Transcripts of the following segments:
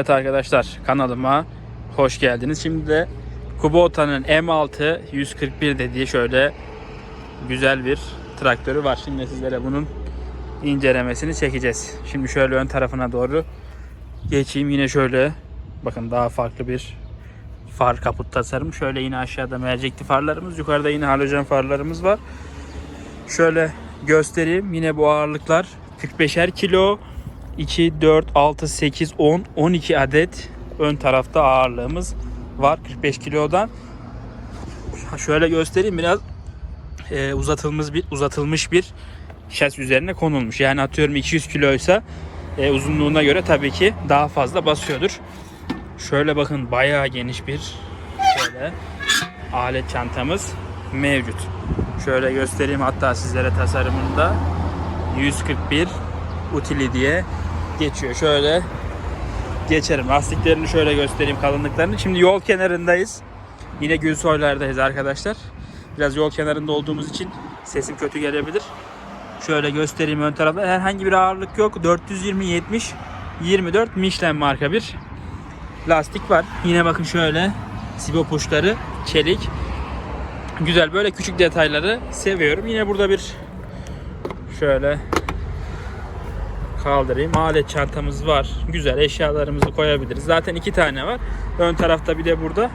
Evet arkadaşlar kanalıma hoş geldiniz. Şimdi de Kubota'nın M6 141 dediği şöyle güzel bir traktörü var. Şimdi sizlere bunun incelemesini çekeceğiz. Şimdi şöyle ön tarafına doğru geçeyim. Yine şöyle bakın daha farklı bir far kaput tasarım. Şöyle yine aşağıda mercekli farlarımız, yukarıda yine halojen farlarımız var. Şöyle göstereyim. Yine bu ağırlıklar 45'er kilo. 2, 4, 6, 8, 10, 12 adet ön tarafta ağırlığımız var 45 kilodan. Şöyle göstereyim biraz e, uzatılmış bir uzatılmış bir şas üzerine konulmuş. Yani atıyorum 200 kiloysa e, uzunluğuna göre tabii ki daha fazla basıyordur. Şöyle bakın bayağı geniş bir şöyle alet çantamız mevcut. Şöyle göstereyim hatta sizlere tasarımında 141 Utili diye geçiyor. Şöyle geçerim. Lastiklerini şöyle göstereyim kalınlıklarını. Şimdi yol kenarındayız. Yine Gülsoylar'dayız arkadaşlar. Biraz yol kenarında olduğumuz için sesim kötü gelebilir. Şöyle göstereyim ön tarafta. Herhangi bir ağırlık yok. 420 70 24 Michelin marka bir lastik var. Yine bakın şöyle sibop uçları çelik. Güzel böyle küçük detayları seviyorum. Yine burada bir şöyle kaldırayım. Alet çantamız var. Güzel eşyalarımızı koyabiliriz. Zaten iki tane var. Ön tarafta bir de burada.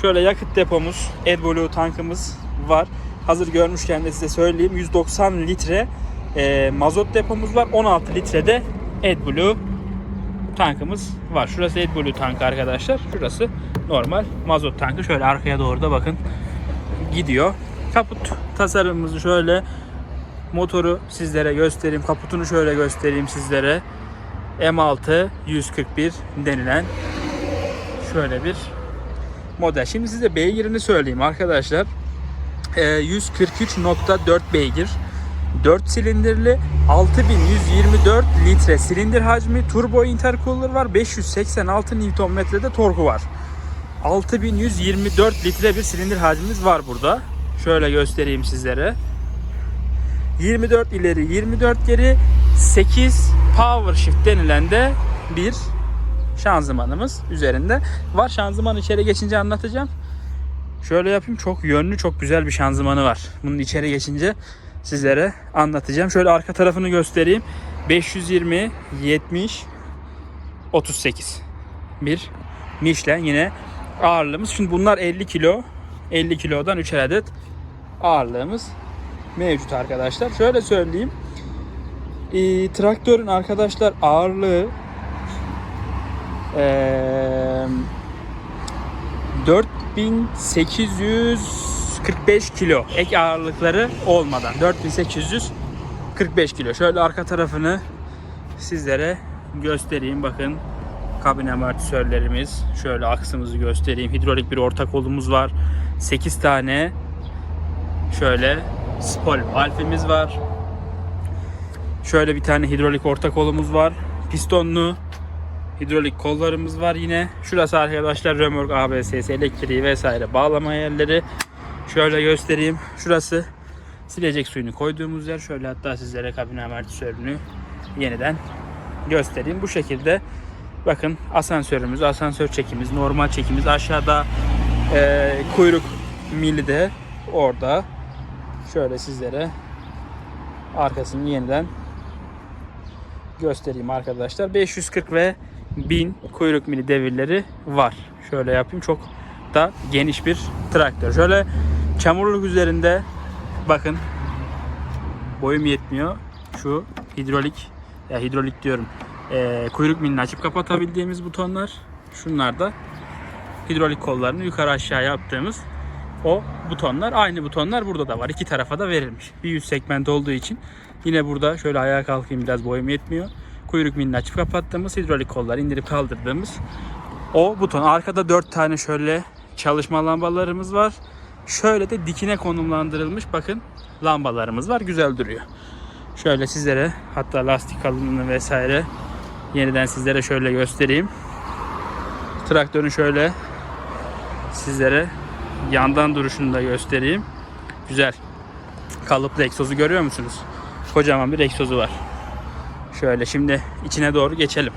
Şöyle yakıt depomuz, AdBlue tankımız var. Hazır görmüşken de size söyleyeyim. 190 litre e, mazot depomuz var. 16 litre de AdBlue tankımız var. Şurası AdBlue tankı arkadaşlar. Şurası normal mazot tankı. Şöyle arkaya doğru da bakın gidiyor. Kaput tasarımımızı şöyle motoru sizlere göstereyim. Kaputunu şöyle göstereyim sizlere. M6 141 denilen şöyle bir model. Şimdi size beygirini söyleyeyim arkadaşlar. Ee, 143.4 beygir. 4 silindirli 6124 litre silindir hacmi turbo intercooler var 586 Nm'de torku var 6124 litre bir silindir hacmimiz var burada şöyle göstereyim sizlere 24 ileri 24 geri 8 power shift denilen de bir şanzımanımız üzerinde var. Şanzıman içeri geçince anlatacağım. Şöyle yapayım çok yönlü çok güzel bir şanzımanı var. Bunun içeri geçince sizlere anlatacağım. Şöyle arka tarafını göstereyim. 520 70 38 bir Michelin yine ağırlığımız. Şimdi bunlar 50 kilo. 50 kilodan 3 adet ağırlığımız mevcut arkadaşlar. Şöyle söyleyeyim. E, traktörün arkadaşlar ağırlığı e, 4845 kilo ek ağırlıkları olmadan 4845 kilo. Şöyle arka tarafını sizlere göstereyim. Bakın kabin amortisörlerimiz. Şöyle aksımızı göstereyim. Hidrolik bir orta kolumuz var. 8 tane şöyle spol valfimiz var. Şöyle bir tane hidrolik orta kolumuz var. Pistonlu hidrolik kollarımız var yine. Şurası arkadaşlar römork ABS'si, elektriği vesaire bağlama yerleri. Şöyle göstereyim. Şurası silecek suyunu koyduğumuz yer. Şöyle hatta sizlere kabin amortisörünü yeniden göstereyim. Bu şekilde bakın asansörümüz, asansör çekimiz, normal çekimiz aşağıda e, kuyruk mili de orada. Şöyle sizlere arkasını yeniden göstereyim arkadaşlar. 540 ve 1000 kuyruk mili devirleri var. Şöyle yapayım. Çok da geniş bir traktör. Şöyle çamurluk üzerinde bakın boyum yetmiyor. Şu hidrolik ya hidrolik diyorum. Ee, kuyruk milini açıp kapatabildiğimiz butonlar. Şunlar da hidrolik kollarını yukarı aşağı yaptığımız o butonlar. Aynı butonlar burada da var. İki tarafa da verilmiş. Bir yüz segment olduğu için yine burada şöyle ayağa kalkayım biraz boyum yetmiyor. Kuyruk milini açıp kapattığımız hidrolik kollar indirip kaldırdığımız o buton. Arkada dört tane şöyle çalışma lambalarımız var. Şöyle de dikine konumlandırılmış bakın lambalarımız var. Güzel duruyor. Şöyle sizlere hatta lastik kalınlığını vesaire yeniden sizlere şöyle göstereyim. Traktörün şöyle sizlere yandan duruşunu da göstereyim. Güzel. Kalıplı egzozu görüyor musunuz? Kocaman bir egzozu var. Şöyle şimdi içine doğru geçelim.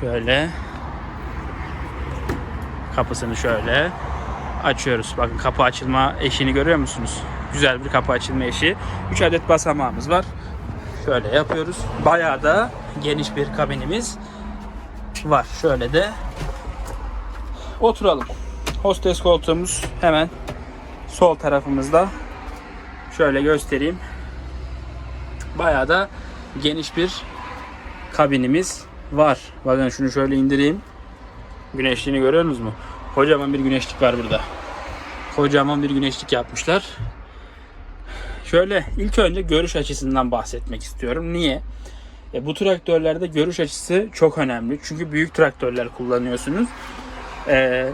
Şöyle kapısını şöyle açıyoruz. Bakın kapı açılma eşiğini görüyor musunuz? Güzel bir kapı açılma eşiği. 3 adet basamağımız var. Şöyle yapıyoruz. Bayağı da geniş bir kabinimiz var. Şöyle de oturalım. Hostes koltuğumuz hemen sol tarafımızda. Şöyle göstereyim. Bayağı da geniş bir kabinimiz var. Bakın şunu şöyle indireyim. Güneşliğini görüyor musunuz mu? Kocaman bir güneşlik var burada. Kocaman bir güneşlik yapmışlar. Şöyle ilk önce görüş açısından bahsetmek istiyorum. Niye? E, bu traktörlerde görüş açısı çok önemli. Çünkü büyük traktörler kullanıyorsunuz. E,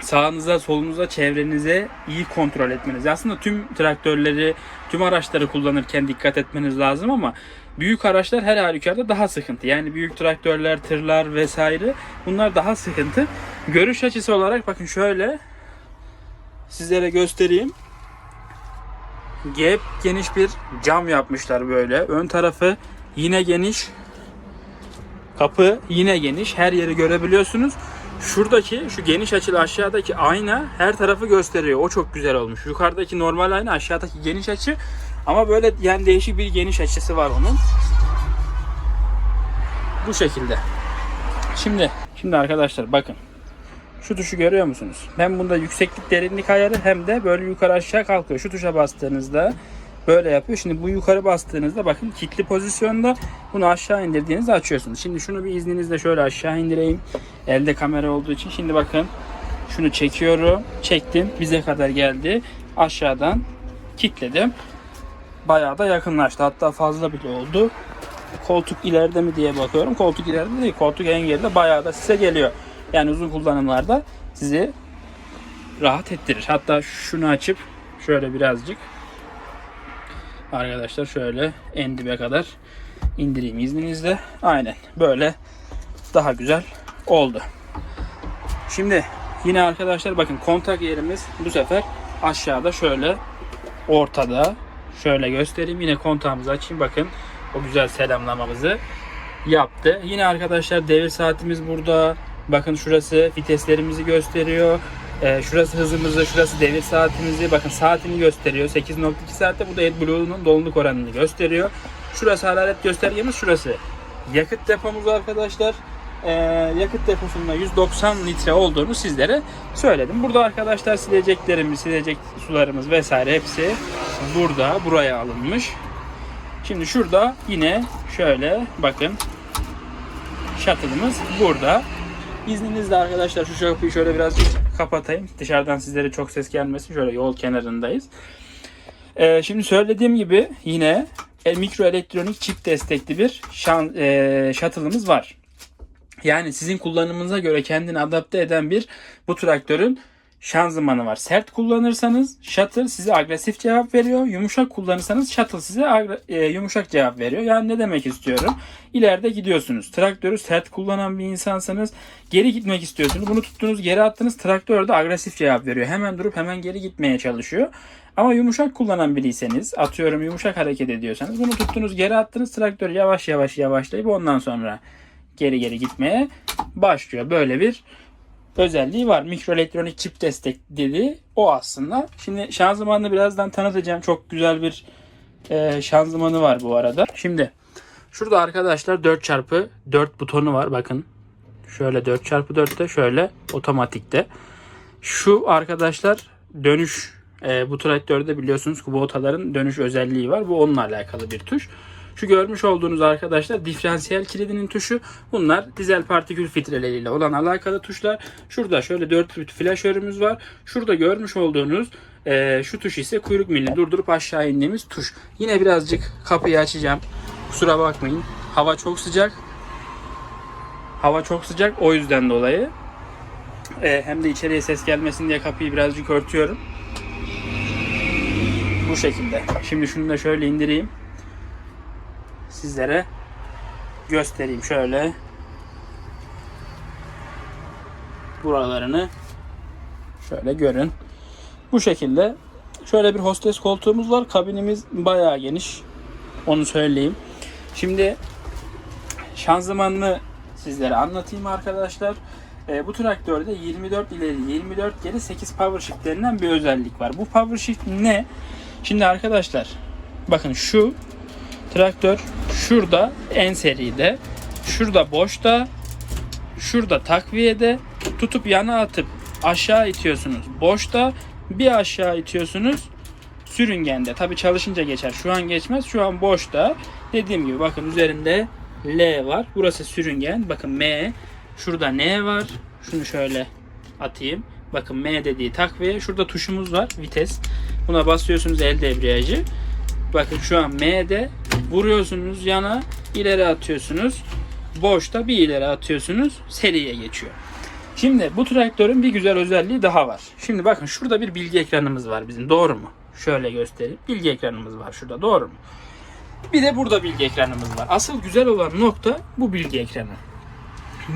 sağınıza, solunuza, çevrenize iyi kontrol etmeniz. Aslında tüm traktörleri, tüm araçları kullanırken dikkat etmeniz lazım ama büyük araçlar her halükarda daha sıkıntı. Yani büyük traktörler, tırlar vesaire bunlar daha sıkıntı. Görüş açısı olarak bakın şöyle sizlere göstereyim. Gep geniş bir cam yapmışlar böyle. Ön tarafı yine geniş. Kapı yine geniş. Her yeri görebiliyorsunuz. Şuradaki şu geniş açılı aşağıdaki ayna her tarafı gösteriyor. O çok güzel olmuş. Yukarıdaki normal ayna aşağıdaki geniş açı ama böyle yani değişik bir geniş açısı var onun. Bu şekilde. Şimdi şimdi arkadaşlar bakın. Şu tuşu görüyor musunuz? Hem bunda yükseklik derinlik ayarı hem de böyle yukarı aşağı kalkıyor. Şu tuşa bastığınızda böyle yapıyor. Şimdi bu yukarı bastığınızda bakın kilitli pozisyonda bunu aşağı indirdiğinizde açıyorsunuz. Şimdi şunu bir izninizle şöyle aşağı indireyim. Elde kamera olduğu için. Şimdi bakın şunu çekiyorum. Çektim. Bize kadar geldi. Aşağıdan kilitledim. Bayağı da yakınlaştı. Hatta fazla bile oldu. Koltuk ileride mi diye bakıyorum. Koltuk ileride değil. Koltuk en geride bayağı da size geliyor. Yani uzun kullanımlarda sizi rahat ettirir. Hatta şunu açıp şöyle birazcık arkadaşlar şöyle en dibe kadar indireyim izninizle. Aynen böyle daha güzel oldu. Şimdi yine arkadaşlar bakın kontak yerimiz bu sefer aşağıda şöyle ortada şöyle göstereyim. Yine kontağımızı açayım bakın o güzel selamlamamızı yaptı. Yine arkadaşlar devir saatimiz burada. Bakın şurası viteslerimizi gösteriyor. Ee, şurası hızımızı, şurası devir saatimizi. Bakın saatini gösteriyor. 8.2 saatte bu da AdBlue'nun doluluk oranını gösteriyor. Şurası hararet göstergemiz, şurası. Yakıt depomuz arkadaşlar. Ee, yakıt deposunda 190 litre olduğunu sizlere söyledim. Burada arkadaşlar sileceklerimiz, silecek sularımız vesaire hepsi burada, buraya alınmış. Şimdi şurada yine şöyle bakın shuttle'ımız burada. İzninizle arkadaşlar şu kapıyı şöyle birazcık kapatayım. Dışarıdan sizlere çok ses gelmesin. Şöyle yol kenarındayız. Ee, şimdi söylediğim gibi yine e, mikro elektronik çip destekli bir şan, e, shuttle'ımız var. Yani sizin kullanımınıza göre kendini adapte eden bir bu traktörün şanzımanı var. Sert kullanırsanız shuttle size agresif cevap veriyor. Yumuşak kullanırsanız shuttle size e, yumuşak cevap veriyor. Yani ne demek istiyorum? İleride gidiyorsunuz. Traktörü sert kullanan bir insansanız geri gitmek istiyorsunuz. Bunu tuttunuz geri attınız. Traktör de agresif cevap veriyor. Hemen durup hemen geri gitmeye çalışıyor. Ama yumuşak kullanan biriyseniz atıyorum yumuşak hareket ediyorsanız bunu tuttunuz geri attınız. Traktör yavaş yavaş yavaşlayıp ondan sonra geri geri gitmeye başlıyor. Böyle bir özelliği var. Mikro elektronik çip destekli o aslında. Şimdi şanzımanını birazdan tanıtacağım. Çok güzel bir e, şanzımanı var bu arada. Şimdi şurada arkadaşlar 4x4 butonu var. Bakın şöyle 4x4'te şöyle otomatikte. Şu arkadaşlar dönüş e, bu traktörde biliyorsunuz Kubotaların dönüş özelliği var. Bu onunla alakalı bir tuş. Şu görmüş olduğunuz arkadaşlar diferansiyel kilidinin tuşu. Bunlar dizel partikül filtreleriyle olan alakalı tuşlar. Şurada şöyle dörtlü flaşörümüz var. Şurada görmüş olduğunuz e, şu tuş ise kuyruk milini durdurup aşağı indiğimiz tuş. Yine birazcık kapıyı açacağım. Kusura bakmayın. Hava çok sıcak. Hava çok sıcak o yüzden dolayı. E, hem de içeriye ses gelmesin diye kapıyı birazcık örtüyorum. Bu şekilde. Şimdi şunu da şöyle indireyim sizlere göstereyim şöyle buralarını şöyle görün bu şekilde şöyle bir hostes koltuğumuz var kabinimiz bayağı geniş onu söyleyeyim şimdi şanzımanını sizlere anlatayım arkadaşlar. Ee, bu traktörde 24 ileri 24 geri 8 power shift denilen bir özellik var. Bu power shift ne? Şimdi arkadaşlar bakın şu traktör şurada en seride şurada boşta şurada takviyede tutup yana atıp aşağı itiyorsunuz. Boşta bir aşağı itiyorsunuz sürüngende. Tabi çalışınca geçer. Şu an geçmez. Şu an boşta. Dediğim gibi bakın üzerinde L var. Burası sürüngen. Bakın M. Şurada N var. Şunu şöyle atayım. Bakın M dediği takviye. Şurada tuşumuz var. Vites. Buna basıyorsunuz el debriyajı. Bakın şu an M'de vuruyorsunuz yana ileri atıyorsunuz. Boşta bir ileri atıyorsunuz. Seriye geçiyor. Şimdi bu traktörün bir güzel özelliği daha var. Şimdi bakın şurada bir bilgi ekranımız var bizim. Doğru mu? Şöyle göstereyim. Bilgi ekranımız var şurada. Doğru mu? Bir de burada bilgi ekranımız var. Asıl güzel olan nokta bu bilgi ekranı.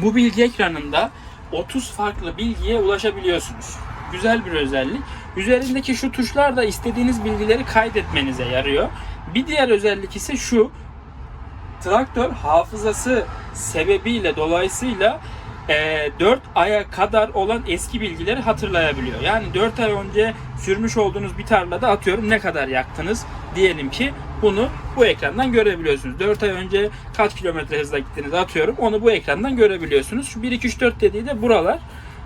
Bu bilgi ekranında 30 farklı bilgiye ulaşabiliyorsunuz. Güzel bir özellik. Üzerindeki şu tuşlar da istediğiniz bilgileri kaydetmenize yarıyor. Bir diğer özellik ise şu. Traktör hafızası sebebiyle dolayısıyla e, 4 aya kadar olan eski bilgileri hatırlayabiliyor. Yani 4 ay önce sürmüş olduğunuz bir tarlada atıyorum ne kadar yaktınız diyelim ki bunu bu ekrandan görebiliyorsunuz. 4 ay önce kaç kilometre hızla gittiniz atıyorum onu bu ekrandan görebiliyorsunuz. Şu 1 2 3 4 dediği de buralar.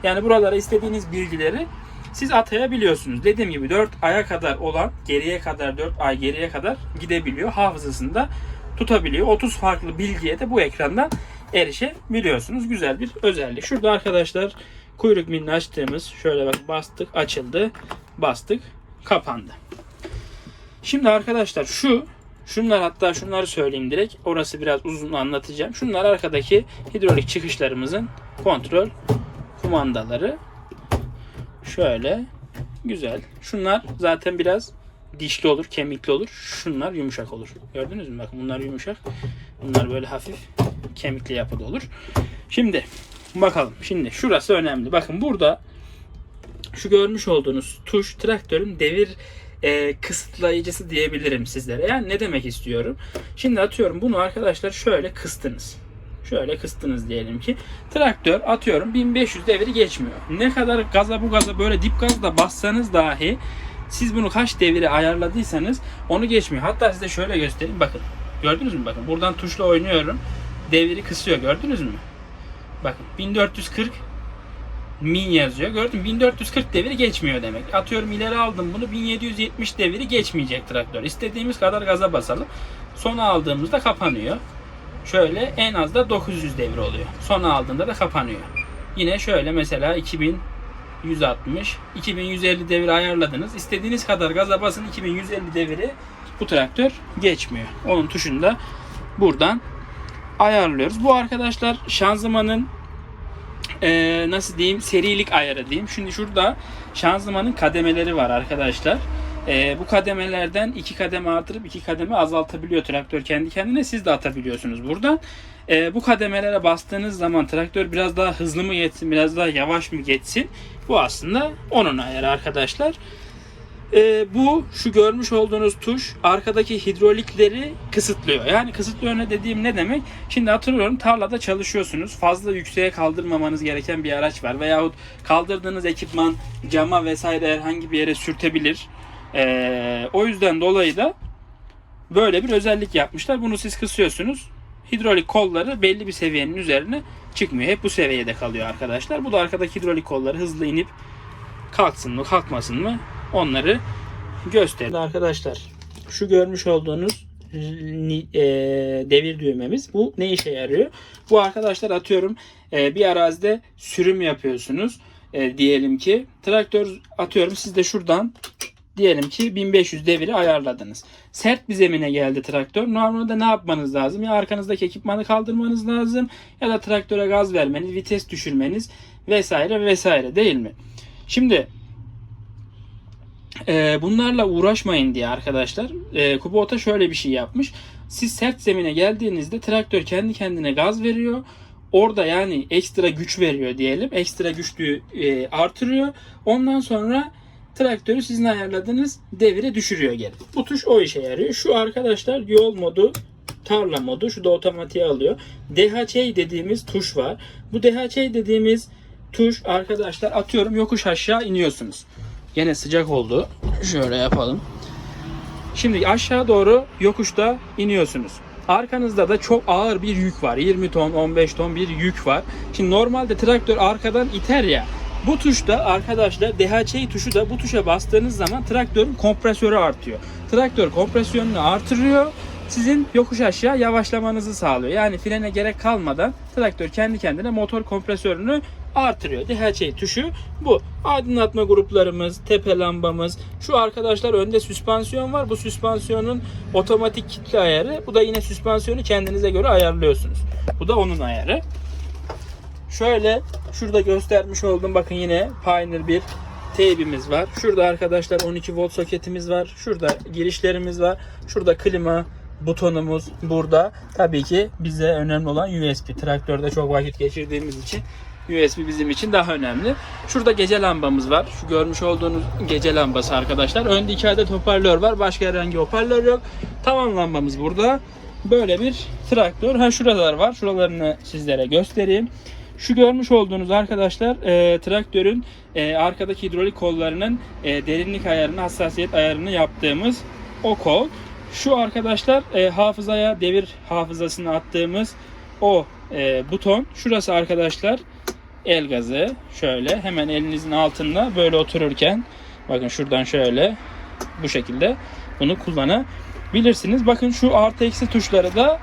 Yani buralara istediğiniz bilgileri siz atayabiliyorsunuz. Dediğim gibi 4 aya kadar olan geriye kadar 4 ay geriye kadar gidebiliyor. Hafızasında tutabiliyor. 30 farklı bilgiye de bu ekrandan erişebiliyorsunuz. Güzel bir özellik. Şurada arkadaşlar kuyruk milini açtığımız şöyle bak bastık açıldı bastık kapandı. Şimdi arkadaşlar şu şunlar hatta şunları söyleyeyim direkt. Orası biraz uzun anlatacağım. Şunlar arkadaki hidrolik çıkışlarımızın kontrol kumandaları. Şöyle güzel. Şunlar zaten biraz dişli olur, kemikli olur. Şunlar yumuşak olur. Gördünüz mü? Bakın bunlar yumuşak. Bunlar böyle hafif kemikli yapıda olur. Şimdi bakalım. Şimdi şurası önemli. Bakın burada şu görmüş olduğunuz tuş traktörün devir e, kısıtlayıcısı diyebilirim sizlere. Yani ne demek istiyorum? Şimdi atıyorum bunu arkadaşlar şöyle kıstınız. Şöyle kıstınız diyelim ki. Traktör atıyorum 1500 devri geçmiyor. Ne kadar gaza bu gaza böyle dip gazla bassanız dahi siz bunu kaç devire ayarladıysanız onu geçmiyor. Hatta size şöyle göstereyim. Bakın. Gördünüz mü? Bakın buradan tuşla oynuyorum. Devri kısıyor. Gördünüz mü? Bakın 1440 min yazıyor. Gördün mü? 1440 deviri geçmiyor demek. Atıyorum ileri aldım bunu 1770 deviri geçmeyecek traktör. İstediğimiz kadar gaza basalım. Sona aldığımızda kapanıyor. Şöyle en az da 900 devir oluyor. Sona aldığında da kapanıyor. Yine şöyle mesela 2160, 2150 devir ayarladınız. İstediğiniz kadar gaza basın 2150 deviri bu traktör geçmiyor. Onun tuşunu da buradan ayarlıyoruz. Bu arkadaşlar şanzımanın e, nasıl diyeyim serilik ayarı diyeyim. Şimdi şurada şanzımanın kademeleri var arkadaşlar. E, bu kademelerden iki kademe artırıp iki kademe azaltabiliyor traktör kendi kendine. Siz de atabiliyorsunuz buradan. E, bu kademelere bastığınız zaman traktör biraz daha hızlı mı geçsin, biraz daha yavaş mı geçsin? Bu aslında onun ayarı arkadaşlar. E, bu şu görmüş olduğunuz tuş arkadaki hidrolikleri kısıtlıyor. Yani kısıtlıyor ne dediğim ne demek? Şimdi hatırlıyorum tarlada çalışıyorsunuz. Fazla yükseğe kaldırmamanız gereken bir araç var. Veyahut kaldırdığınız ekipman cama vesaire herhangi bir yere sürtebilir. E, o yüzden dolayı da böyle bir özellik yapmışlar. Bunu siz kısıyorsunuz. Hidrolik kolları belli bir seviyenin üzerine çıkmıyor. Hep bu seviyede kalıyor arkadaşlar. Bu da arkadaki hidrolik kolları hızlı inip kalksın mı kalkmasın mı onları gösterir. Arkadaşlar şu görmüş olduğunuz e, devir düğmemiz bu ne işe yarıyor? Bu arkadaşlar atıyorum e, bir arazide sürüm yapıyorsunuz. E, diyelim ki traktör atıyorum siz de şuradan diyelim ki 1500 deviri ayarladınız. Sert bir zemine geldi traktör. Normalde ne yapmanız lazım? Ya arkanızdaki ekipmanı kaldırmanız lazım ya da traktöre gaz vermeniz, vites düşürmeniz vesaire vesaire değil mi? Şimdi e, bunlarla uğraşmayın diye arkadaşlar e, Kubota şöyle bir şey yapmış. Siz sert zemine geldiğinizde traktör kendi kendine gaz veriyor. Orada yani ekstra güç veriyor diyelim. Ekstra güçlüğü e, artırıyor. Ondan sonra traktörü sizin ayarladığınız devire düşürüyor geri. Bu tuş o işe yarıyor. Şu arkadaşlar yol modu tarla modu. Şu da otomatiğe alıyor. DHC dediğimiz tuş var. Bu DHC dediğimiz tuş arkadaşlar atıyorum yokuş aşağı iniyorsunuz. Gene sıcak oldu. Şöyle yapalım. Şimdi aşağı doğru yokuşta iniyorsunuz. Arkanızda da çok ağır bir yük var. 20 ton, 15 ton bir yük var. Şimdi normalde traktör arkadan iter ya. Bu tuşta arkadaşlar DHC tuşu da bu tuşa bastığınız zaman traktörün kompresörü artıyor. Traktör kompresyonunu artırıyor. Sizin yokuş aşağı yavaşlamanızı sağlıyor. Yani frene gerek kalmadan traktör kendi kendine motor kompresörünü artırıyor. DHC tuşu bu. Aydınlatma gruplarımız, tepe lambamız. Şu arkadaşlar önde süspansiyon var. Bu süspansiyonun otomatik kitle ayarı. Bu da yine süspansiyonu kendinize göre ayarlıyorsunuz. Bu da onun ayarı. Şöyle şurada göstermiş oldum. Bakın yine Pioneer bir teybimiz var. Şurada arkadaşlar 12 volt soketimiz var. Şurada girişlerimiz var. Şurada klima butonumuz burada. Tabii ki bize önemli olan USB. Traktörde çok vakit geçirdiğimiz için USB bizim için daha önemli. Şurada gece lambamız var. Şu görmüş olduğunuz gece lambası arkadaşlar. Önde iki adet hoparlör var. Başka herhangi hoparlör yok. Tavan lambamız burada. Böyle bir traktör. Ha şuralar var. Şuralarını sizlere göstereyim. Şu görmüş olduğunuz arkadaşlar e, traktörün e, arkadaki hidrolik kollarının e, derinlik ayarını, hassasiyet ayarını yaptığımız o kol. Şu arkadaşlar e, hafızaya devir hafızasını attığımız o e, buton. Şurası arkadaşlar el gazı. Şöyle hemen elinizin altında böyle otururken bakın şuradan şöyle bu şekilde bunu kullanabilirsiniz. Bakın şu artı eksi tuşları da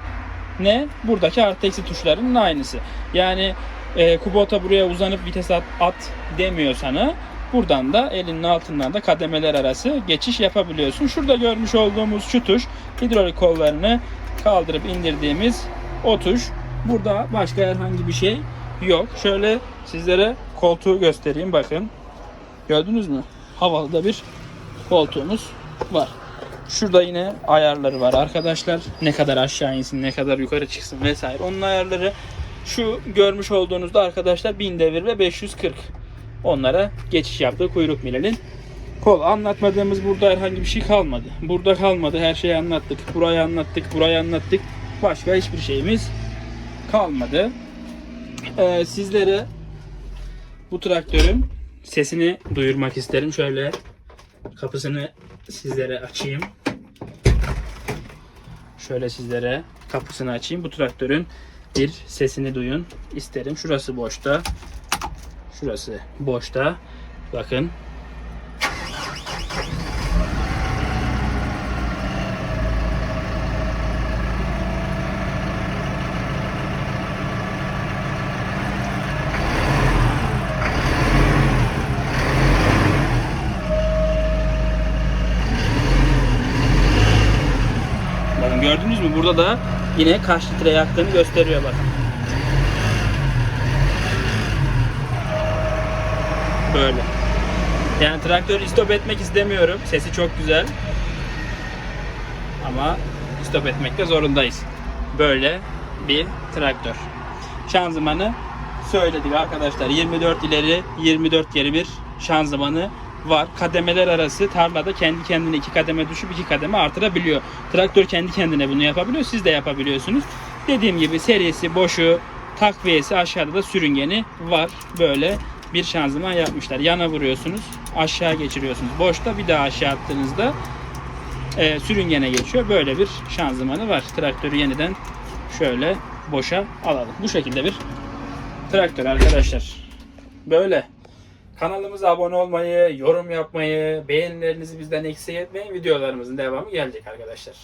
ne? Buradaki artı eksi tuşlarının aynısı. Yani e, Kubota buraya uzanıp vites at, at demiyor sana. Buradan da elinin altından da kademeler arası geçiş yapabiliyorsun. Şurada görmüş olduğumuz şu tuş hidrolik kollarını kaldırıp indirdiğimiz o tuş. Burada başka herhangi bir şey yok. Şöyle sizlere koltuğu göstereyim bakın. Gördünüz mü? Havalı da bir koltuğumuz var. Şurada yine ayarları var arkadaşlar. Ne kadar aşağı insin, ne kadar yukarı çıksın vesaire. Onun ayarları şu görmüş olduğunuzda arkadaşlar 1000 devir ve 540. Onlara geçiş yaptığı kuyruk milinin kol. Anlatmadığımız burada herhangi bir şey kalmadı. Burada kalmadı. Her şeyi anlattık. Burayı anlattık. Burayı anlattık. Başka hiçbir şeyimiz kalmadı. Ee, sizlere bu traktörün sesini duyurmak isterim. Şöyle kapısını sizlere açayım. Şöyle sizlere kapısını açayım. Bu traktörün bir sesini duyun isterim. Şurası boşta. Şurası boşta. Bakın. Burada da yine kaç litre yaktığını gösteriyor bakın. Böyle. Yani traktörü stop etmek istemiyorum. Sesi çok güzel. Ama stop etmekte zorundayız. Böyle bir traktör. Şanzımanı söyledik arkadaşlar. 24 ileri 24 geri bir şanzımanı var. Kademeler arası tarlada kendi kendine iki kademe düşüp iki kademe artırabiliyor. Traktör kendi kendine bunu yapabiliyor. Siz de yapabiliyorsunuz. Dediğim gibi serisi, boşu, takviyesi aşağıda da sürüngeni var. Böyle bir şanzıman yapmışlar. Yana vuruyorsunuz, aşağı geçiriyorsunuz. Boşta bir daha aşağı attığınızda e, sürüngene geçiyor. Böyle bir şanzımanı var. Traktörü yeniden şöyle boşa alalım. Bu şekilde bir traktör arkadaşlar. Böyle. Kanalımıza abone olmayı, yorum yapmayı, beğenilerinizi bizden eksik etmeyin. Videolarımızın devamı gelecek arkadaşlar.